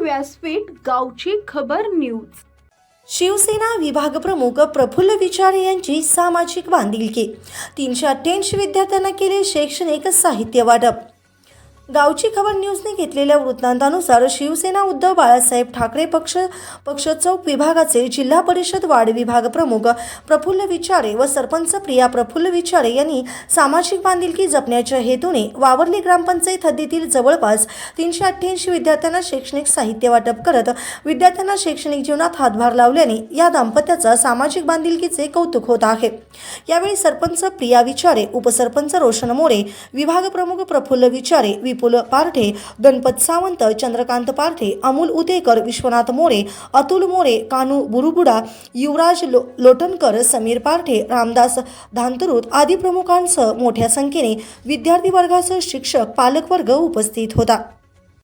व्यासपीठ गावची खबर न्यूज. शिवसेना विभाग प्रमुख प्रफुल्ल विचारे यांची सामाजिक बांधिलकी. तीनशे अठ्ठ्याऐंशी विद्यार्थ्यांना केले शैक्षणिक साहित्य वाटप. गावची खबर न्यूजने घेतलेल्या वृत्तांतानुसार शिवसेना उद्धव बाळासाहेब ठाकरे पक्ष पक्ष चौक विभागाचे जिल्हा परिषद वाढ विभाग प्रमुख प्रफुल्ल विचारे व सरपंच प्रिया प्रफुल्ल विचारे यांनी सामाजिक बांधिलकी जपण्याच्या हेतूने वावरली ग्रामपंचायत हद्दीतील जवळपास तीनशे अठ्ठ्याऐंशी विद्यार्थ्यांना शैक्षणिक साहित्य वाटप करत विद्यार्थ्यांना शैक्षणिक जीवनात हातभार लावल्याने या दाम्पत्याचा सामाजिक बांधिलकीचे कौतुक होत आहे. यावेळी सरपंच प्रिया विचारे उपसरपंच रोशन मोरे विभाग प्रमुख प्रफुल्ल विचारे विपुल पारठे गणपत सावंत चंद्रकांत पारठे अमोल उतेकर विश्वनाथ मोरे अतुल मोरे कानू बुरुबुडा युवराज लो लोटणकर समीर पारठे रामदास धांतरूत आदी प्रमुखांसह मोठ्या संख्येने विद्यार्थी वर्गासह शिक्षक पालकवर्ग उपस्थित होता.